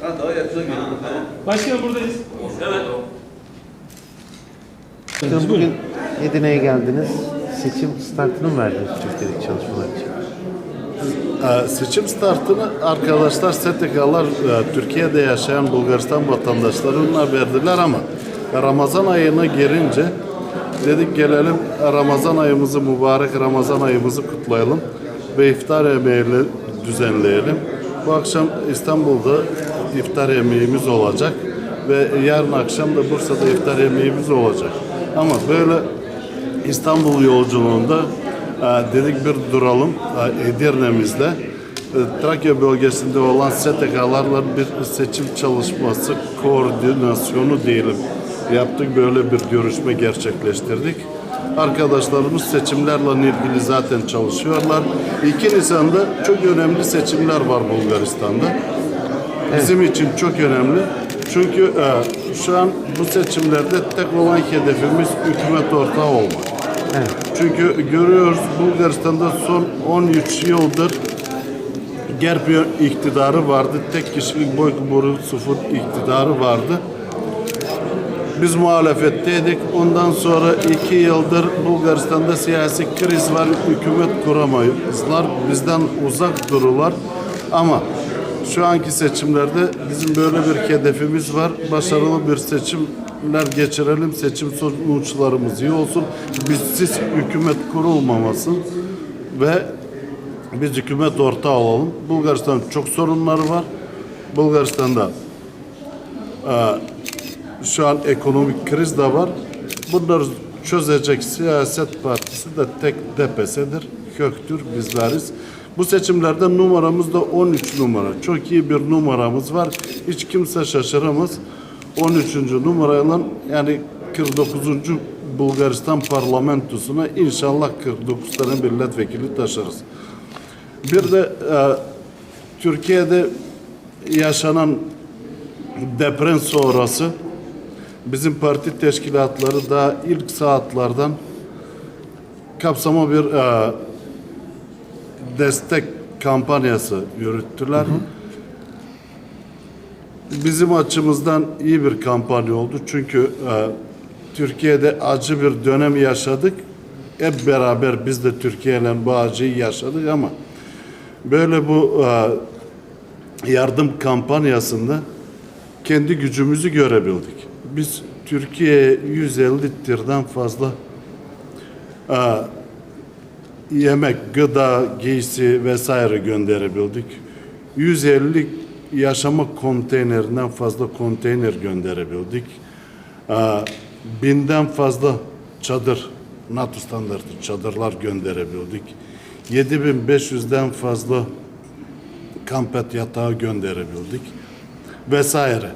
Ha daha yakına gelin. Tamam. Başkanım buradayız. Başkanım bugün Edirne'ye geldiniz. Seçim startını mı verdiniz Türkiye'deki çalışmalar için? Ee, Seçim startını arkadaşlar STK'lar e, Türkiye'de yaşayan Bulgaristan vatandaşlarına verdiler ama Ramazan ayına gelince dedik gelelim Ramazan ayımızı mübarek Ramazan ayımızı kutlayalım ve iftar yemeği düzenleyelim. Bu akşam İstanbul'da iftar yemeğimiz olacak ve yarın akşam da Bursa'da iftar yemeğimiz olacak. Ama böyle İstanbul yolculuğunda e, dedik bir duralım e, Edirne'mizde. E, Trakya bölgesinde olan STK'larla bir seçim çalışması koordinasyonu diyelim yaptık. Böyle bir görüşme gerçekleştirdik. Arkadaşlarımız seçimlerle ilgili zaten çalışıyorlar. 2 Nisan'da çok önemli seçimler var Bulgaristan'da. Bizim için çok önemli. Çünkü e, şu an bu seçimlerde tek olan hedefimiz hükümet ortağı olmak. Çünkü görüyoruz Bulgaristan'da son 13 yıldır Gerpiyon iktidarı vardı. Tek kişilik boy boru sıfır iktidarı vardı. Biz muhalefetteydik. Ondan sonra iki yıldır Bulgaristan'da siyasi kriz var. Hükümet kuramazlar. Bizden uzak dururlar. Ama şu anki seçimlerde bizim böyle bir hedefimiz var. Başarılı bir seçimler geçirelim. Seçim sonuçlarımız iyi olsun. Bizsiz hükümet kurulmamasın ve biz hükümet ortağı olalım. Bulgaristan'ın çok sorunları var. Bulgaristan'da şu an ekonomik kriz de var. Bunları çözecek siyaset partisi de tek DPS'dir. Köktür, bizleriz. Bu seçimlerde numaramız da 13 numara. Çok iyi bir numaramız var. Hiç kimse şaşıramaz. 13. numarayla yani 49. Bulgaristan parlamentosuna inşallah 49 tane milletvekili taşırız. Bir de e, Türkiye'de yaşanan deprem sonrası bizim parti teşkilatları da ilk saatlerden kapsama bir e, destek kampanyası yürüttüler. Bizim açımızdan iyi bir kampanya oldu. Çünkü e, Türkiye'de acı bir dönem yaşadık. Hep beraber biz de Türkiye ile bu acıyı yaşadık ama böyle bu e, yardım kampanyasında kendi gücümüzü görebildik. Biz Türkiye'ye 150 tirden fazla e, yemek, gıda, giysi vesaire gönderebildik. 150 yaşama konteynerinden fazla konteyner gönderebildik. E, binden fazla çadır, NATO standartı çadırlar gönderebildik. 7500'den fazla kampet yatağı gönderebildik vesaire.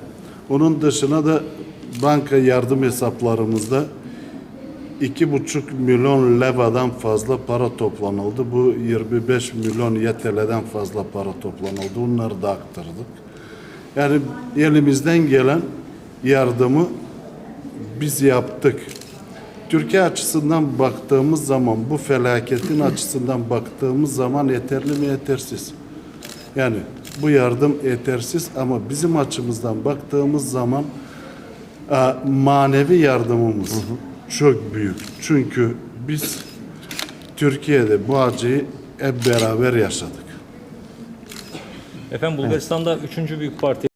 Onun dışına da banka yardım hesaplarımızda iki buçuk milyon levadan fazla para toplanıldı. Bu 25 milyon YTL'den fazla para toplanıldı. Bunları da aktardık. Yani elimizden gelen yardımı biz yaptık. Türkiye açısından baktığımız zaman bu felaketin açısından baktığımız zaman yeterli mi yetersiz? Yani bu yardım yetersiz ama bizim açımızdan baktığımız zaman manevi yardımımız çok büyük. Çünkü biz Türkiye'de bu acıyı hep beraber yaşadık. Efendim Bulgaristan'da üçüncü büyük parti